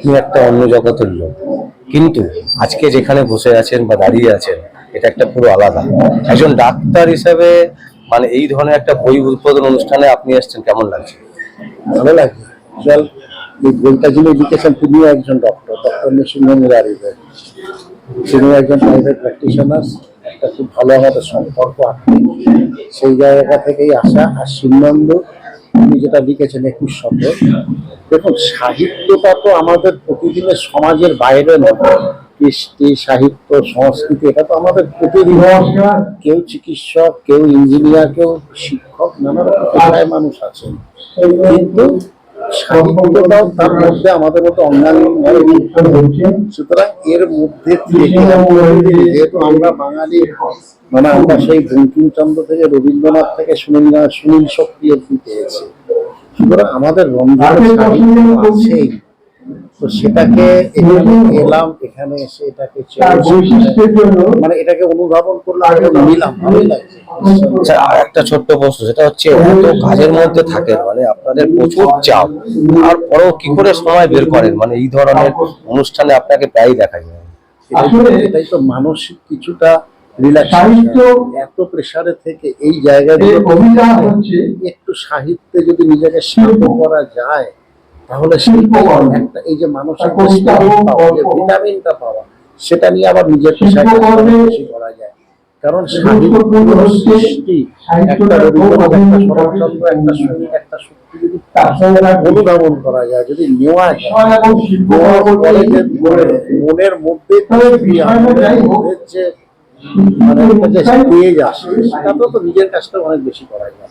আপনি একটা অন্য জগতের লোক। কিন্তু আজকে যেখানে বসে আছেন বা দাঁড়িয়ে আছেন, এটা একটা পুরো আলাদা। একজন ডাক্তার হিসাবে মানে এই ধরনের একটা বই উদ্বোধন অনুষ্ঠানে আপনি আসছেন কেমন লাগছে? ভালো লাগে জল এই বইটা যিনি লিখেছেন, তিনিও একজন ডক্টর ডক্টর নৃসিংহ তিনিও একজন প্রাইভেট প্র্যাকটিশনার একটা খুব ভালো আমাদের সম্পর্ক আছে। সেই জায়গা থেকেই আসা, আর শিবনন্দ উনি যেটা লিখেছেন একুশ শব্দ, দেখুন, সাহিত্যটা তো আমাদের প্রতিদিনের সমাজের বাইরে নয় কৃষ্টি, সাহিত্য, সংস্কৃতি, এটা তো আমাদের প্রতিদিন। কেউ চিকিৎসক, কেউ ইঞ্জিনিয়ার, কেউ শিক্ষক, নানা রকম মানুষ আছেন। কিন্তু সাহিত্যটাও তার মধ্যে আমাদের মতো অন্যান্য সুতরাং এর মধ্যে যেহেতু আমরা বাঙালি মানে আমরা সেই বঙ্কিমচন্দ্র থেকে রবীন্দ্রনাথ থেকে সুনীল সুনীল শক্তি অব্দি পেয়েছি। সুতরাং আমাদের রন্ধনের সাহিত্য আছেই তো সেটাকে এলাম এখানে এসে এটাকে মানে এটাকে অনুধাবন করলে আগে নিলাম আচ্ছা আর একটা ছোট্ট প্রশ্ন সেটা হচ্ছে এত কাজের মধ্যে থাকেন মানে আপনাদের প্রচুর চাপ। তারপরেও কি করে সময় বের করেন? মানে এই ধরনের অনুষ্ঠানে আপনাকে প্রায়ই দেখা যায় এটাই তো- মানসিক কিছুটা এত প্রেসারে থেকে এই জায়গাগুলো একটু সাহিত্যে যদি নিজেকে শান্ত করা যায় তাহলে একটা এই যে ভিটামিনটা পাওয়া সেটা নিয়ে আবার নিজের বেশি করা যায়। কারণ সৃষ্টি একটা রবীন্দ্রনাথ একটা শরৎচন্দ্র একটা সংগীত একটা শক্তি যদি অনুধাবন করা যায় যদি নেওয়া যায়। মনে- মনের মধ্যে যে মানে একটা আসে সেটা তো নিজের কাজটা অনেক বেশি করা যায়।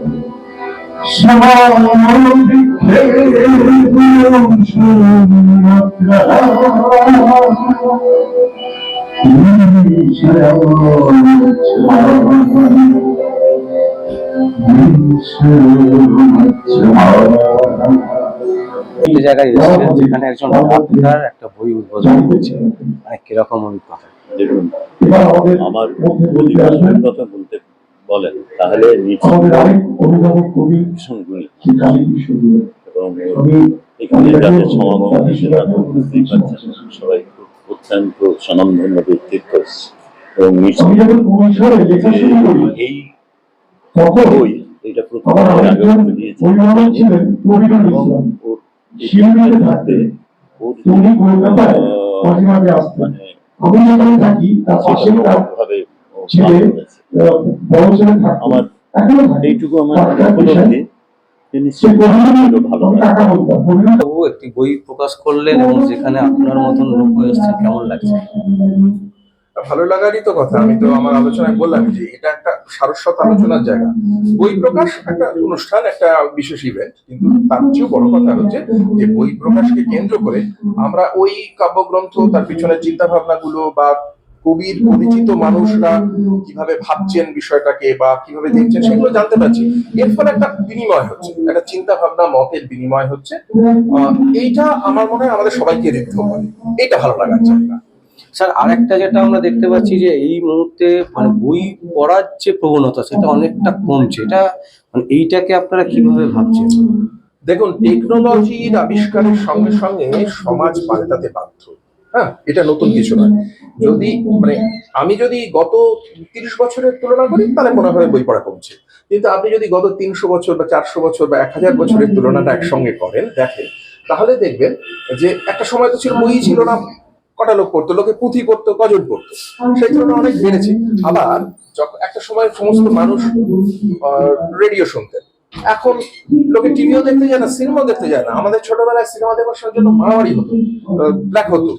জায়গায় এসেছিলেন যেখানে একজন ডাক্তার একটা বই উদ্বোধন করছে মানে কীরকম অভিজ্ঞতা? দেখুন আমার অধিকাংশের কথা বলতে বলেন তাহলে এবং এখানে যাদের সমাগম সবাই অত্যন্ত স্বনামধন্য ব্যক্তিত্ব এবং এই বই এটা প্রথম আগে দিয়েছি। মানে ভাবে আমার এইটুকু আমার উপলব্ধি একটি বই প্রকাশ করলেন এবং যেখানে আপনার মতন লোক এসেছে কেমন লাগছে? ভালো লাগারই তো কথা। আমি তো আমার আলোচনায় বললাম যে এটা একটা সারস্বত আলোচনার জায়গা। বই প্রকাশ একটা অনুষ্ঠান একটা বিশেষ ইভেন্ট কিন্তু তার চেয়েও বড় কথা হচ্ছে যে বই প্রকাশকে কেন্দ্র করে আমরা ওই কাব্যগ্রন্থ তার পিছনে চিন্তা ভাবনাগুলো বা কবির পরিচিত মানুষরা কীভাবে ভাবছেন বিষয়টাকে বা কীভাবে দেখছেন সেগুলো জানতে পারছি। এর ফলে একটা বিনিময় হচ্ছে একটা চিন্তা ভাবনা মতের বিনিময় হচ্ছে। এইটা আমার মনে হয় আমাদের সবাইকে দেখতে হবে। এটা ভালো লাগার জায়গা স্যার আরেকটা যেটা আমরা দেখতে পাচ্ছি যে এই মুহূর্তে মানে বই পড়ার যে প্রবণতা সেটা অনেকটা কমছে। এটা মানে এইটাকে আপনারা কীভাবে ভাবছেন? দেখুন টেকনোলজির আবিষ্কারের সঙ্গে সঙ্গে সমাজ পাল্টাতে বাধ্য। হ্যাঁ এটা নতুন কিছু নয়। যদি মানে আমি যদি গত তিরিশ বছরের তুলনা করি তাহলে মনে হয় বই পড়া কমছে। কিন্তু আপনি যদি গত তিনশো বছর বা চারশো বছর বা এক হাজার বছরের তুলনাটা একসঙ্গে করেন দেখেন তাহলে দেখবেন যে একটা সময় তো ছিল বই ছিল না কটা লোক পড়তো? লোকে পুঁথি পড়তো গজল পড়তো? সেই তুলনায় অনেক বেড়েছে। আবার যখন একটা সময় সমস্ত মানুষ রেডিও শুনতেন এখন লোকে টিভিও দেখতে যায় না সিনেমাও দেখতে যায় না। আমাদের ছোটবেলায় সিনেমা দেখার জন্য মারামারি হতো। ব্ল্যাক হতো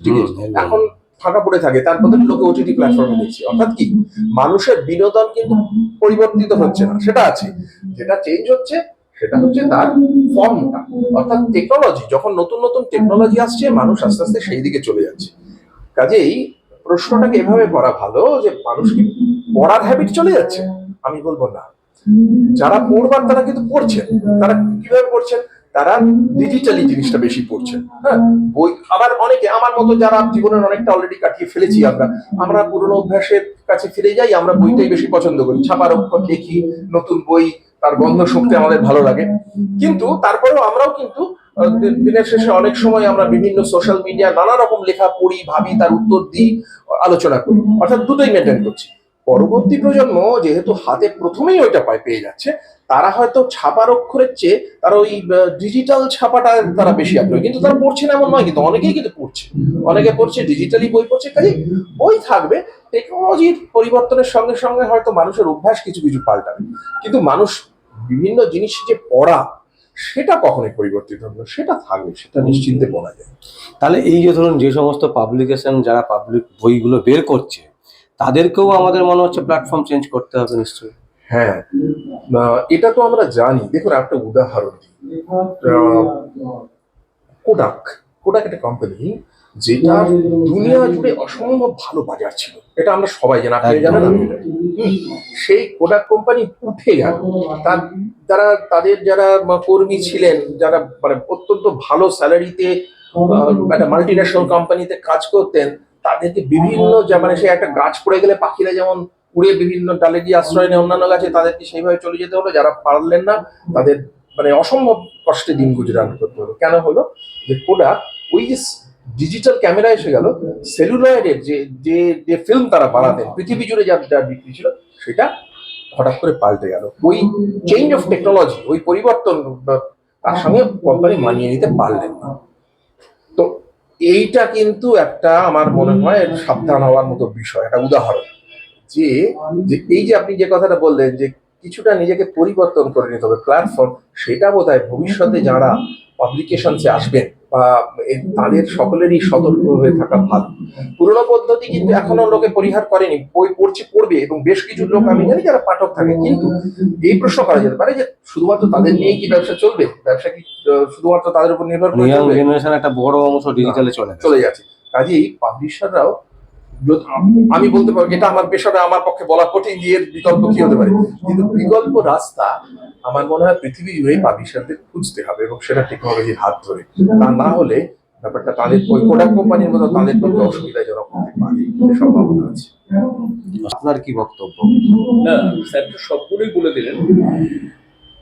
এখন ফাঁকা পড়ে থাকে। তার বদলে লোকে ওটিটি প্ল্যাটফর্মে দেখছে। অর্থাৎ কি? মানুষের বিনোদন কিন্তু পরিবর্তিত হচ্ছে না। সেটা আছে। যেটা চেঞ্জ হচ্ছে সেটা হচ্ছে তার ফর্মটা অর্থাৎ টেকনোলজি যখন নতুন নতুন টেকনোলজি আসছে মানুষ আস্তে আস্তে সেই দিকে চলে যাচ্ছে। কাজেই প্রশ্নটাকে এভাবে করা ভালো যে মানুষ কি পড়ার হ্যাবিট চলে যাচ্ছে? আমি বলব না। যারা পড়বার তারা কিন্তু পড়ছেন। তারা কীভাবে পড়ছেন? তারা ডিজিটালি জিনিসটা বেশি পড়ছেন। হ্যাঁ বই আবার অনেকে, আমার মতো যারা জীবনের অনেকটা অলরেডি কাটিয়ে ফেলেছি আমরা আমরা পুরনো অভ্যাসের কাছে ফিরে যাই, আমরা বইটাই বেশি পছন্দ করি। ছাপার অক্ষর দেখি নতুন বই, তার গন্ধ শুনতে আমাদের ভালো লাগে। কিন্তু তারপরেও আমরাও কিন্তু দিনের শেষে অনেক সময় আমরা বিভিন্ন সোশ্যাল মিডিয়া নানা রকম লেখা পড়ি, ভাবি, তার উত্তর দিই, আলোচনা করি। অর্থাৎ দুটোই মেনটেন করছি। পরবর্তী প্রজন্ম যেহেতু হাতে প্রথমেই ওইটা পায়, পেয়ে যাচ্ছে, তারা হয়তো ছাপার অক্ষরের চেয়ে তারা ওই ডিজিটাল ছাপাটা তারা বেশি আগ্রহী। কিন্তু তারা পড়ছে না এমন নয়, কিন্তু অনেকেই কিন্তু পড়ছে। অনেকে পড়ছে ডিজিটালি বই পড়ছে, কাজে বই থাকবে টেকনোলজির পরিবর্তনের সঙ্গে সঙ্গে হয়তো মানুষের অভ্যাস কিছু কিছু পাল্টাবে। কিন্তু মানুষ বিভিন্ন জিনিস যে পড়া, সেটা কখনোই পরিবর্তিত হবে সেটা থাকবে, সেটা নিশ্চিন্তে বলা যায়। তাহলে এই যে ধরুন যে সমস্ত পাবলিকেশন যারা পাবলিক বইগুলো বের করছে তাদেরকেও আমাদের মনে হচ্ছে প্ল্যাটফর্ম চেঞ্জ করতে হবে নিশ্চয়ই। হ্যাঁ এটা তো আমরা জানি। দেখুন একটা উদাহরণ দিই। কোডাক কোডাক একটা কোম্পানি যেটা দুনিয়া জুড়ে অসম্ভব ভালো বাজার ছিল। এটা আমরা সবাই জানি আপনি জানেন? সেই কোডাক কোম্পানি উঠে গেল। তার যারা তাদের যারা কর্মী ছিলেন যারা মানে অত্যন্ত ভালো স্যালারিতে একটা মাল্টি ন্যাশনাল কোম্পানিতে কাজ করতেন তাদেরকে বিভিন্ন যা- মানে সে একটা গাছ পড়ে গেলে পাখিরা যেমন উড়ে বিভিন্ন ডালে গিয়ে আশ্রয় নেয় অন্যান্য গাছে, তাদেরকে সেইভাবে চলে যেতে হলো। যারা পারলেন না, তাদের মানে অসম্ভব কষ্টে দিন গুজরান করতে হলো। কেন হলো? যে কোডা, ওই যে ডিজিটাল ক্যামেরা এসে গেল, সেলুলয়েডের যে যে যে ফিল্ম তারা বানাতেন, পৃথিবী জুড়ে যার যার বিক্রি ছিল, সেটা হঠাৎ করে পাল্টে গেল। ওই চেঞ্জ অফ টেকনোলজি ওই পরিবর্তন, তার সঙ্গে কোম্পানি মানিয়ে নিতে পারলেন না। এইটা কিন্তু একটা আমার মনে হয় সাবধান হওয়ার মতো বিষয়, একটা উদাহরণ। যে এই যে আপনি যে কথাটা বললেন যে কিছুটা নিজেকে পরিবর্তন করে নিতে হবে। প্ল্যাটফর্ম সেটা বোধ ভবিষ্যতে যারা পাবলিকেশনসে আসবেন বা তাদের সকলেরই সতর্ক হয়ে থাকা ভালো। পুরোনো পদ্ধতি কিন্তু এখনও লোকে পরিহার করেনি বই পড়ছে পড়বে এবং বেশ কিছু লোক আমি জানি যারা পাঠক থাকে কিন্তু এই প্রশ্ন করা যেতে পারে যে শুধুমাত্র তাদের নিয়ে কি ব্যবসা চলবে? ব্যবসা কি শুধুমাত্র তাদের উপর নির্ভর করে একটা বড় অংশ ডিজিটালে চলে চলে যাচ্ছে। কাজেই পাবলিশাররাও আমি বলতে পারব এটা আমার পেশাটা আমার পক্ষে বলা কঠিন যে এর বিকল্প কি হতে পারে। কিন্তু বিকল্প রাস্তা আমার মনে হয় পৃথিবী জুড়ে পাবলিশারদের খুঁজতে হবে এবং সেটা টেকনোলজির হাত ধরে। তা না হলে ব্যাপারটা তাদের ওই কোডাক কোম্পানির মতো তাদের পক্ষে অসুবিধাজনক হতে পারে। সম্ভাবনা আছে। আপনার কি বক্তব্য? না স্যার তো সবগুলোই বলে দিলেন।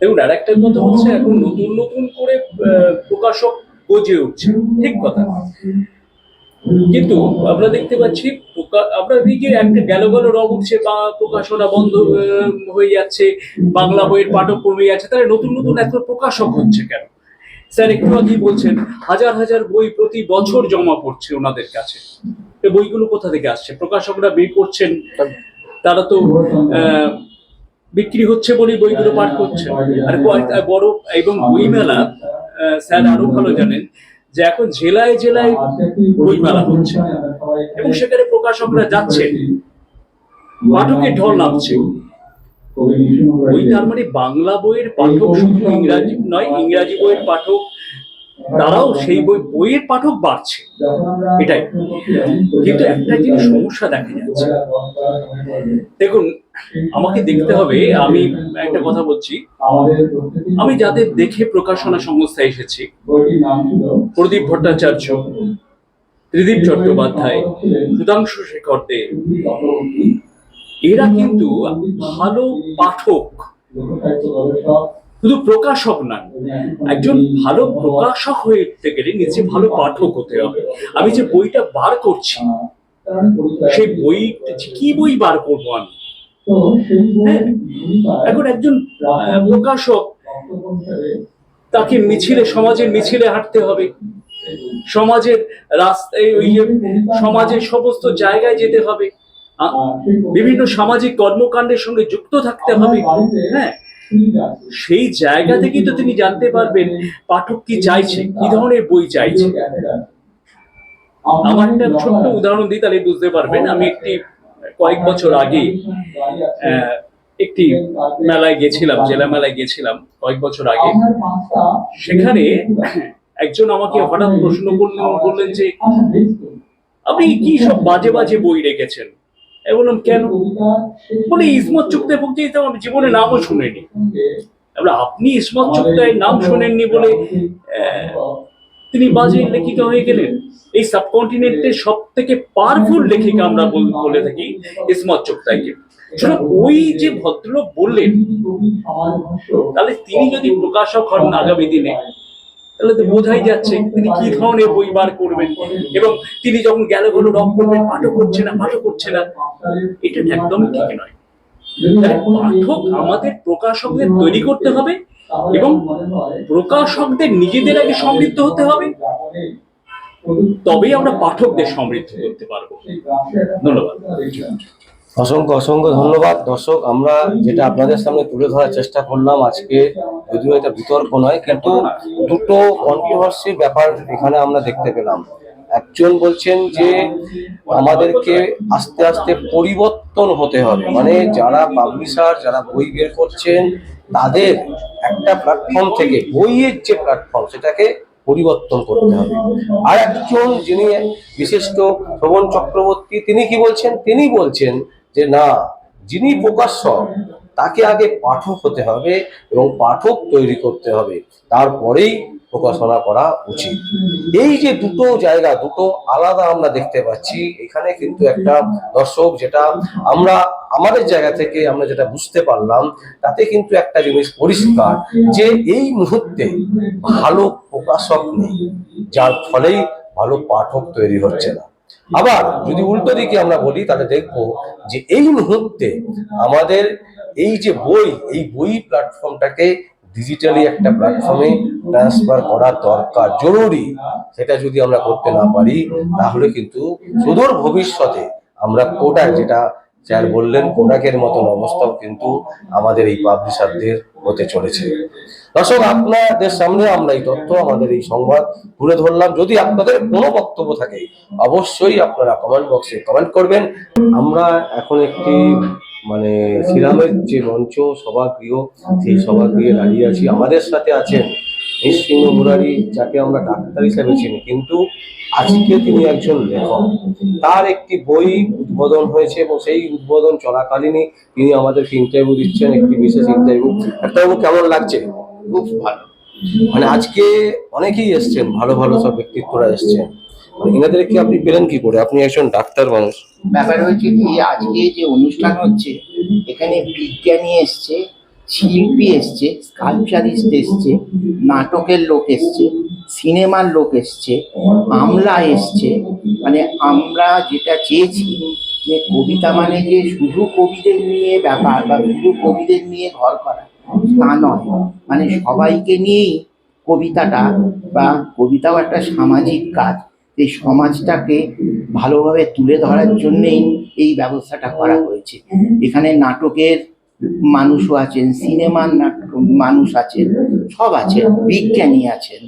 দেখুন আর একটা কথা হচ্ছে এখন নতুন নতুন করে আহ, প্রকাশক গজে উঠছে। ঠিক কথা। কিন্তু আমরা দেখতে পাচ্ছি আমরা দিকে একটা গেল গেল রং উঠছে, বা প্রকাশনা বন্ধ হয়ে যাচ্ছে, বাংলা বইয়ের পাঠক কমে যাচ্ছে তাহলে নতুন নতুন এত প্রকাশক হচ্ছে কেন? স্যার, একটু আগেই বলছেন, হাজার হাজার বই প্রতি বছর জমা পড়ছে ওনাদের কাছে। বইগুলো কোথা থেকে আসছে? প্রকাশকরা বের করছেন, তারা তো বিক্রি হচ্ছে বলেই বইগুলো পাঠ করছে আর বড়, এবং বইমেলা স্যার আরও ভালো জানেন যে এখন জেলায় জেলায় বইমেলা হচ্ছে এবং সেখানে প্রকাশকরা যাচ্ছেন পাঠকের ঢল নামছে। বই তার মানে বাংলা বইয়ের পাঠক শুধু ইংরাজি নয়, ইংরাজি বইয়ের পাঠক, তারাও সেই বই, বইয়ের পাঠক বাড়ছে। এটাই। কিন্তু একটা জিনিস সমস্যা দেখা যাচ্ছে। দেখুন আমাকে দেখতে হবে, আমি একটা কথা বলছি। আমি যাদের দেখে প্রকাশনা সংস্থা এসেছি, প্রদীপ ভট্টাচার্য, ত্রিদীপ চট্টোপাধ্যায়, সুধাংশু শেখর দে, এরা কিন্তু ভালো পাঠক। শুধু প্রকাশক নয় একজন ভালো প্রকাশক হয়ে উঠতে গেলে নিজে ভালো পাঠক হতে হবে। আমি যে বইটা বার করছি, সেই বই কি বই বার করব আমি? এখন একজন প্রকাশক তাকে মিছিলে সমাজের মিছিলে হাঁটতে হবে। সমাজের রাস্তায় ওই সমাজের সমস্ত জায়গায় যেতে হবে। বিভিন্ন সামাজিক কর্মকাণ্ডের সঙ্গে যুক্ত থাকতে হবে। হ্যাঁ সেই জায়গা থেকেই তো তিনি জানতে পারবেন পাঠক কি চাইছে কি ধরনের বই চাইছে। আমার একটা ছোট্ট উদাহরণ দিই তাহলে বুঝতে পারবেন। আমি একটি কয়েক বছর আগে একটি মেলায় গেছিলাম, জেলা মেলায় গেছিলাম কয়েক বছর আগে। সেখানে একজন আমাকে হঠাৎ প্রশ্ন করলেন, বললেন যে, আপনি কি সব বাজে বাজে বই রেখেছেন? বললাম, কেন? বলে, ইসমত চুক্তে পৌঁছে তো আমি জীবনে নামও শুনিনি। আপনি ইসমত চুক্তায় নাম শোনেননি বলে তিনি বাজে লেখিকা হয়ে গেলেন। এই সাবকন্টিনেন্টের সব থেকে পাওয়ারফুল লেখিকা আমরা বল- থাকি, ইসমত চুক্তাইকে সুতরাং ওই যে ভদ্রলোক বললেন, তাহলে তিনি যদি প্রকাশক হন আগামী দিনে, তাহলে তো বোঝাই যাচ্ছে তিনি কি ধরনের বই বার করবেন এবং তিনি যখন গেল গেল রং করবেন, পাঠক করছে না, পাঠক করছে না। এটা একদমই ঠিক নয়। পাঠক আমাদের প্রকাশকদের তৈরি করতে হবে এবং প্রকাশকদের নিজেদের আগে সমৃদ্ধ হতে হবে। তবেই আমরা পাঠকদের সমৃদ্ধ করতে পারব। ধন্যবাদ। অসংখ্য অসংখ্য ধন্যবাদ। দর্শক আমরা যেটা আপনাদের সামনে তুলে ধরার চেষ্টা করলাম আজকে যদিও এটা বিতর্ক নয় কিন্তু দুটো কন্ট্রোভার্সির ব্যাপার এখানে আমরা দেখতে পেলাম। একজন বলছেন যে আমাদেরকে আস্তে আস্তে পরিবর্তন হতে হবে। মানে যারা পাবলিশার যারা বই বের করছেন তাদের একটা প্ল্যাটফর্ম থেকে বইয়ের যে প্ল্যাটফর্ম সেটাকে পরিবর্তন করতে হবে। আর একজন যিনি বিশিষ্ট শ্রবণ চক্রবর্তী, তিনি কি বলছেন? তিনি বলছেন যে, না, যিনি প্রকাশক, তাকে আগে পাঠক হতে হবে এবং পাঠক তৈরি করতে হবে। তারপরেই প্রকাশনা করা উচিত। এই যে দুটো জায়গা, দুটো আলাদা আমরা দেখতে পাচ্ছি, এখানে কিন্তু একটা দর্শক যেটা আমরা, আমাদের জায়গা থেকে আমরা যেটা বুঝতে পারলাম, তাতে কিন্তু একটা জিনিস পরিষ্কার যে এই মুহূর্তে ভালো প্রকাশক নেই, যার ফলেই ভালো পাঠক তৈরি হচ্ছে না। আবার যদি উল্টো দিকে আমরা বলি, তাহলে দেখব যে এই মুহূর্তে আমাদের এই যে বই, এই বই প্ল্যাটফর্মটাকে ডিজিটালি একটা প্ল্যাটফর্মে ট্রান্সফার করা দরকার, জরুরি। সেটা যদি আমরা করতে না পারি, তাহলে কিন্তু সুদূর ভবিষ্যতে আমরা কোটাক যেটা স্যার বললেন কোটাকের মতন অবস্থাও কিন্তু আমাদের এই পাবলিশারদের হতে চলেছে। দর্শক, আপনাদের সামনে আমরা এই তথ্য, আমাদের এই সংবাদ তুলে ধরলাম। যদি আপনাদের কোনো বক্তব্য থাকে, অবশ্যই আপনারা কমেন্ট বক্সে কমেন্ট করবেন। আমরা এখন একটি মানে শ্রীরামের যে মঞ্চ সভাগৃহ সেই সভাগৃহে দাঁড়িয়ে আছি। আমাদের সাথে আছেন নিঃসিংহ মুরারি যাকে আমরা ডাক্তার হিসাবে চিনি। কিন্তু আজকে তিনি একজন লেখক। তার একটি বই উদ্বোধন হয়েছে এবং সেই উদ্বোধন চলাকালীনই তিনি আমাদেরকে ইন্টারভিউ দিচ্ছেন একটি বিশেষ ইন্টারভিউ ডাক্তারবাবু কেমন লাগছে? খুব ভালো। মানে আজকে অনেকেই এসছেন ভালো ভালো সব ব্যক্তিত্বরা এসছেন। মানে এনাদেরকে আপনি পেলেন কি করে? আপনি একজন ডাক্তার মানুষ। ব্যাপার হচ্ছে কি, আজকে যে অনুষ্ঠান হচ্ছে, এখানে বিজ্ঞানী এসছে, শিল্পী এসছে স্কালচারিস্ট এসছে, নাটকের লোক এসছে, সিনেমার লোক এসছে, আমলা এসছে। মানে আমরা যেটা চেয়েছি যে কবিতা মানে যে শুধু কবিদের নিয়ে ব্যাপার বা শুধু কবিদের নিয়ে ঘর করা, তা নয়। মানে সবাইকে নিয়েই কবিতাটা বা কবিতাও একটা সামাজিক কাজ। এই সমাজটাকে ভালোভাবে তুলে ধরার জন্যেই এই ব্যবস্থাটা করা হয়েছে। এখানে নাটকের মানুষও আছেন সিনেমার নাটক মানুষ আছেন সব আছেন বিজ্ঞানী আছেন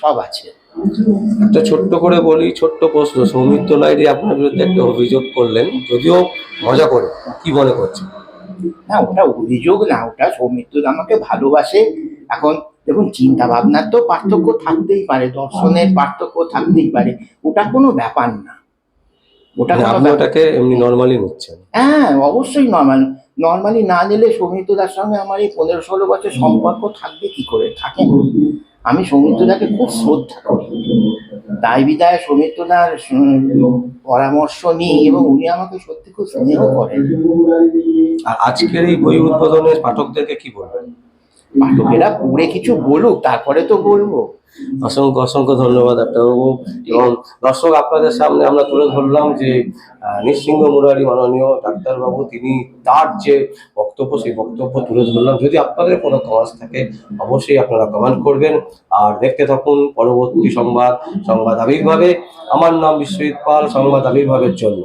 সব আছেন। একটা ছোট্ট করে বলি ছোট্ট প্রশ্ন সৌমিত্র লাইডি আপনার বিরুদ্ধে একটা অভিযোগ করলেন যদিও মজা করে কি মনে করছেন? না ওটা অভিযোগ না ওটা সৌমিত্র আমাকে ভালোবাসে। এখন দেখুন চিন্তা ভাবনার তো পার্থক্য থাকতেই পারে দর্শনের পার্থক্য থাকতেই পারে। ওটা কোনো ব্যাপার না। ওটা মানে কোনো আপনি ব্যাপার- ওটাকে এমনি নর্মালি নিচ্ছেন। হ্যাঁ অবশ্যই নর্মাল নর্মালি না নিলে সৌমিত্রদার সঙ্গে আমার এই পনেরো ষোলো বছর সম্পর্ক থাকবে কি করে? থাকে আমি সৌমিত্রদাকে খুব শ্রদ্ধা করি। তাই বিদায় সৌমিত্রদার পরামর্শ নিই এবং উনি আমাকে সত্যি খুব স্নেহ করেন। আর আজকের এই বই উদ্বোধনের পাঠকদেরকে কি বলবেন? পাঠকেরা পড়ে কিছু বলুক, তারপরে তো বলব। অসংখ্য অসংখ্য ধন্যবাদ ডাক্তারবাবু এবং দর্শক, আপনাদের সামনে আমরা তুলে ধরলাম যে নৃসিংহ মুরারি মাননীয় ডাক্তারবাবু, তিনি তার যে বক্তব্য, সেই বক্তব্য তুলে ধরলাম। যদি আপনাদের কোনো কমেন্টস থাকে, অবশ্যই আপনারা কমেন্ট করবেন। আর দেখতে থাকুন পরবর্তী সংবাদ সংবাদ আবির্ভাবে। আমার নাম বিশ্বজিৎ পাল, সংবাদ আবির্ভাবের জন্য।